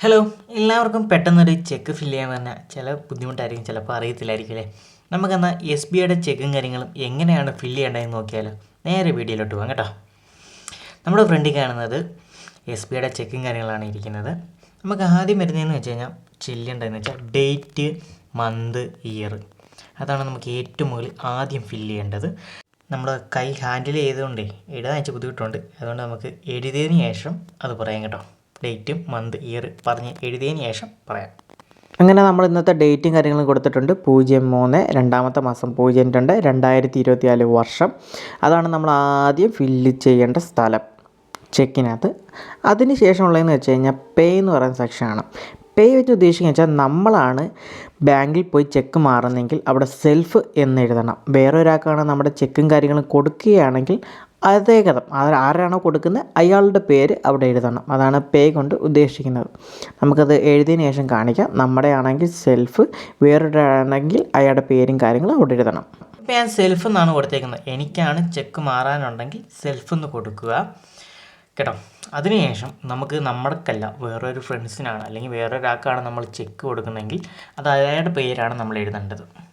Hello എല്ലാവർക്കും പെട്ടെന്നൊരു check fill ചെയ്യാൻ പറഞ്ഞാൽ ചില ബുദ്ധിമുട്ടായിരിക്കും ചിലപ്പോൾ അറിയത്തില്ലായിരിക്കും അല്ലേ നമുക്കെന്നാൽ എസ് ബി ഐയുടെ ചെക്കും കാര്യങ്ങളും എങ്ങനെയാണ് ഫില്ല് ചെയ്യേണ്ടതെന്ന് നോക്കിയാലോ നേരെ വീഡിയോയിലോട്ട് പോകാം കേട്ടോ. നമ്മുടെ ഫ്രണ്ടിൽ കാണുന്നത് എസ് ബി ഐയുടെ ചെക്കും കാര്യങ്ങളാണ് ഇരിക്കുന്നത്. നമുക്ക് ആദ്യം വരുന്നതെന്ന് വെച്ച് കഴിഞ്ഞാൽ ചെല്ലേണ്ടതെന്ന് വെച്ചാൽ ഡേറ്റ് മന്ത് ഇയർ അതാണ് നമുക്ക് ഏറ്റവും മുകളിൽ ആദ്യം ഫില്ല് ചെയ്യേണ്ടത്. നമ്മൾ കൈ ഹാൻഡിൽ ചെയ്തുകൊണ്ടേ ഇടാൻ വെച്ച് ബുദ്ധിമുട്ടുണ്ട്. അതുകൊണ്ട് നമുക്ക് എഴുതിയതിന് ശേഷം അത് പറയാം കേട്ടോ. ഡേറ്റും മന്ത് ഇയർ പറഞ്ഞ് എഴുതിയതിന് ശേഷം പറയാം. അങ്ങനെ നമ്മൾ ഇന്നത്തെ ഡേറ്റും കാര്യങ്ങളും കൊടുത്തിട്ടുണ്ട്. പൂജ്യം മൂന്ന് രണ്ടാമത്തെ മാസം പൂജ്യം രണ്ട് രണ്ടായിരത്തി ഇരുപത്തിനാല് വർഷം. അതാണ് നമ്മൾ ആദ്യം ഫില്ല് ചെയ്യേണ്ട സ്ഥലം. ചെക്കിനകത്ത് അതിന് ശേഷമുള്ളതെന്ന് വെച്ച് കഴിഞ്ഞാൽ പേ എന്ന് പറയുന്ന സെക്ഷനാണ് പേ വെച്ച് ഉദ്ദേശിക്കുക വെച്ചാൽ നമ്മളാണ് ബാങ്കിൽ പോയി ചെക്ക് മാറുന്നെങ്കിൽ അവിടെ സെൽഫ് എന്ന് എഴുതണം. വേറെ ഒരാൾക്കാണ് നമ്മുടെ ചെക്കും കാര്യങ്ങളും കൊടുക്കുകയാണെങ്കിൽ അതേ കഥ. അത് ആരാണോ കൊടുക്കുന്നത്? അയാളുടെ പേര് അവിടെ എഴുതണം. അതാണ് പേ കൊണ്ട് ഉദ്ദേശിക്കുന്നത്. നമുക്കത് എഴുതിയതിന് ശേഷം കാണിക്കാം. നമ്മുടെ ആണെങ്കിൽ സെൽഫ് വേറൊരു ആണെങ്കിൽ അയാളുടെ പേരും കാര്യങ്ങളും അവിടെ എഴുതണം. ഇപ്പം ഞാൻ സെൽഫ് എന്നാണ് കൊടുത്തേക്കുന്നത്. എനിക്കാണ് ചെക്ക് മാറാനുണ്ടെങ്കിൽ സെൽഫ് എന്ന് കൊടുക്കുക. കേട്ടോ? അതിനുശേഷം നമുക്ക് നമ്മൾക്കല്ല വേറൊരു ഫ്രണ്ട്സിനാണ് അല്ലെങ്കിൽ വേറൊരാൾക്കാണ് നമ്മൾ ചെക്ക് കൊടുക്കുന്നതെങ്കിൽ അത് അയാളുടെ പേരാണ് നമ്മൾ എഴുതേണ്ടത്.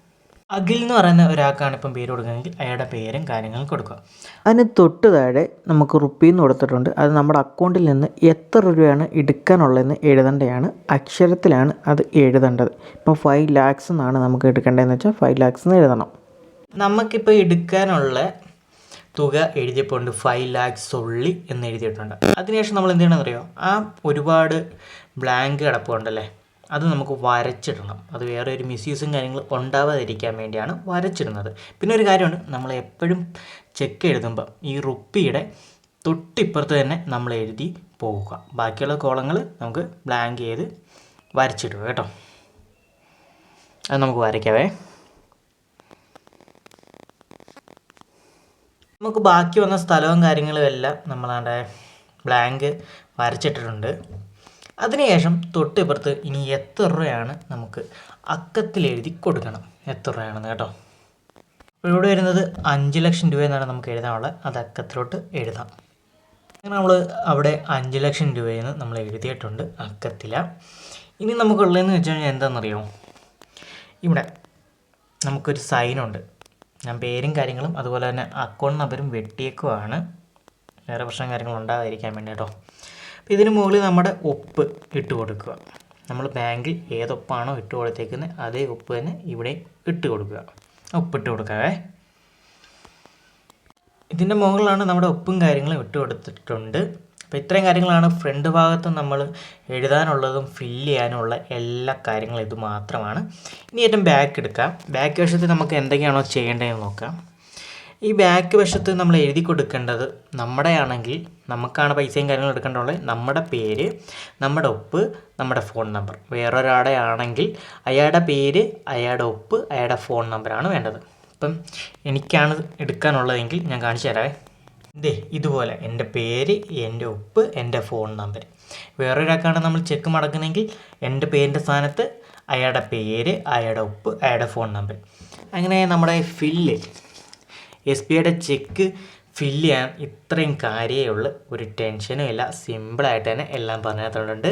അഖിൽ എന്ന് പറയുന്ന ഒരാൾക്കാണ് ഇപ്പം പേര് കൊടുക്കുന്നതെങ്കിൽ അയാളുടെ പേരും കാര്യങ്ങളും കൊടുക്കുക. അതിന് തൊട്ട് താഴെ നമുക്ക് റുപ്പീന്ന് കൊടുത്തിട്ടുണ്ട്. അത് നമ്മുടെ അക്കൗണ്ടിൽ നിന്ന് എത്ര രൂപയാണ് എടുക്കാനുള്ളതെന്ന് എഴുതേണ്ടതാണ് അക്ഷരത്തിലാണ് അത് എഴുതേണ്ടത്. ഇപ്പോൾ ഫൈവ് ലാക്സ് എന്നാണ് നമുക്ക് എടുക്കേണ്ടതെന്ന് വെച്ചാൽ ഫൈവ് ലാക്സ് എന്ന് എഴുതണം. നമുക്കിപ്പോൾ എടുക്കാനുള്ള തുക എഴുതിയപ്പോൾ ഉണ്ട് ഫൈവ് ലാക്സ് ഉള്ളി എന്ന് എഴുതിയിട്ടുണ്ട്. അതിനുശേഷം നമ്മൾ എന്ത് ചെയ്യണമെന്ന് അറിയോ ആ ഒരുപാട് ബ്ലാങ്ക് കിടപ്പുണ്ടല്ലേ? അത് നമുക്ക് വരച്ചിടണം. അത് വേറെ ഒരു മിസ്യൂസും കാര്യങ്ങളും ഉണ്ടാവാതിരിക്കാൻ വേണ്ടിയാണ് വരച്ചിടുന്നത്. പിന്നെ ഒരു കാര്യമുണ്ട്. നമ്മൾ എപ്പോഴും ചെക്ക് എഴുതുമ്പോൾ ഈ റുപ്പിയുടെ തൊട്ടിപ്പുറത്ത് തന്നെ നമ്മൾ എഴുതി പോവുക. ബാക്കിയുള്ള കോളങ്ങൾ നമുക്ക് ബ്ലാങ്ക് ചെയ്ത് വരച്ചിടുക കേട്ടോ. അത് നമുക്ക് വരയ്ക്കാവേ. നമുക്ക് ബാക്കി വന്ന സ്ഥലവും കാര്യങ്ങളും എല്ലാം നമ്മളവിടെ ബ്ലാങ്ക് വരച്ചിട്ടിട്ടുണ്ട്. അതിനുശേഷം തൊട്ടിപ്പുറത്ത് ഇനി എത്ര രൂപയാണ് നമുക്ക് അക്കത്തിൽ എഴുതി കൊടുക്കണം. എത്ര രൂപയാണെന്ന് കേട്ടോ. ഇവിടെ വരുന്നത് അഞ്ച് ലക്ഷം രൂപ എന്നാണ് നമുക്ക് എഴുതാനുള്ളത്. അത് അക്കത്തിലോട്ട് എഴുതാം. അങ്ങനെ നമ്മൾ അവിടെ അഞ്ച് ലക്ഷം രൂപയെന്ന് നമ്മൾ എഴുതിയിട്ടുണ്ട് അക്കത്തില. ഇനി നമുക്കുള്ളതെന്ന് വെച്ച് കഴിഞ്ഞാൽ എന്താണെന്നറിയോ ഇവിടെ നമുക്കൊരു സൈനുണ്ട്. ഞാൻ പേരും കാര്യങ്ങളും അതുപോലെ തന്നെ അക്കൗണ്ട് നമ്പരും വെട്ടിയേക്കുവാണ്. വേറെ പ്രശ്നം കാര്യങ്ങളും ഉണ്ടാകാതിരിക്കാൻ വേണ്ടി കേട്ടോ. അപ്പോൾ ഇതിന് മുകളിൽ നമ്മുടെ ഉപ്പ് ഇട്ട് കൊടുക്കുക. നമ്മൾ ബാങ്കിൽ ഏതൊപ്പാണോ ഇട്ട് കൊടുത്തേക്കുന്നത് അതേ ഉപ്പ് തന്നെ ഇവിടെ ഇട്ട് കൊടുക്കുക. ഉപ്പിട്ട് കൊടുക്കാവേ. ഇതിന്റെ മുകളിലാണ് നമ്മുടെ ഉപ്പും കാര്യങ്ങളും ഇട്ട് കൊടുത്തിട്ടുണ്ട്. അപ്പോൾ ഇത്രയും കാര്യങ്ങളാണ് ഫ്രണ്ട് ഭാഗത്ത് നമ്മൾ എഴുതാനുള്ളതും ഫില്ല് ചെയ്യാനുള്ള എല്ലാ കാര്യങ്ങളും ഇത് മാത്രമാണ്. ഇനി ഏറ്റവും ബാക്ക് എടുക്കാം. ബാക്ക് വശത്ത് നമുക്ക് എന്തൊക്കെയാണോ ചെയ്യേണ്ടതെന്ന് നോക്കാം. ഈ ബാക്ക് വശത്ത് നമ്മൾ എഴുതി കൊടുക്കേണ്ടത് നമ്മുടെ ആണെങ്കിൽ നമുക്കാണ് പൈസയും കാര്യങ്ങളും എടുക്കേണ്ടതുള്ളത് നമ്മുടെ പേര് നമ്മുടെ ഒപ്പ് നമ്മുടെ ഫോൺ നമ്പർ വേറൊരാളുടെ ആണെങ്കിൽ അയാളുടെ പേര് അയാളുടെ ഒപ്പ് അയാളുടെ ഫോൺ നമ്പറാണ് വേണ്ടത്. ഇപ്പം എനിക്കാണ് എടുക്കാനുള്ളതെങ്കിൽ ഞാൻ കാണിച്ചു തരാവേ. ഇതേ ഇതുപോലെ. എന്റെ പേര് എന്റെ ഒപ്പ് എന്റെ ഫോൺ നമ്പർ വേറൊരാൾക്കാണ് നമ്മൾ ചെക്ക് മടക്കുന്നതെങ്കിൽ എന്റെ പേരിന്റെ സ്ഥാനത്ത് അയാളുടെ പേര് അയാളുടെ ഒപ്പ് അയാളുടെ ഫോൺ നമ്പർ അങ്ങനെ നമ്മുടെ ഫില്ല് എസ് ബി ഐയുടെ ചെക്ക് ഫില്ല് ചെയ്യാൻ ഇത്രയും കാര്യമേ ഉള്ളൂ ഒരു ടെൻഷനും ഇല്ല. സിമ്പിളായിട്ട് തന്നെ എല്ലാം പറഞ്ഞു തന്നിട്ടുണ്ട്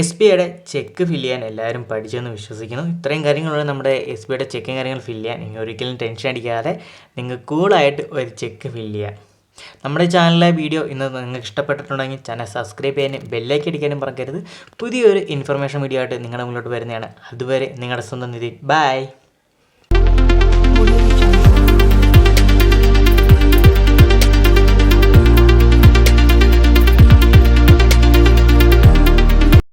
എസ് ബി ഐയുടെ ചെക്ക് ഫില്ല് ചെയ്യാൻ എല്ലാവരും പഠിച്ചെന്ന് വിശ്വസിക്കുന്നു. ഇത്രയും കാര്യങ്ങളുള്ള നമ്മുടെ എസ് ബി ഐയുടെ ചെക്കും കാര്യങ്ങൾ ഫില്ല് ചെയ്യാൻ നിങ്ങൾ ഒരിക്കലും ടെൻഷൻ അടിക്കാതെ നിങ്ങൾ കൂളായിട്ട് ഒരു ചെക്ക് ഫില്ല് ചെയ്യാം. നമ്മുടെ ചാനലിലെ വീഡിയോ ഇന്ന് നിങ്ങൾക്ക് ഇഷ്ടപ്പെട്ടിട്ടുണ്ടെങ്കിൽ ചാനൽ സബ്സ്ക്രൈബ് ചെയ്യാനും ബെല്ലൈക്ക് അടിക്കാനും മറക്കരുത്. പുതിയൊരു ഇൻഫർമേഷൻ വീഡിയോ ആയിട്ട് നിങ്ങളുടെ മുന്നോട്ട് വരുന്നതാണ്. അതുവരെ നിങ്ങളുടെ സ്വന്തം നിധി ബൈ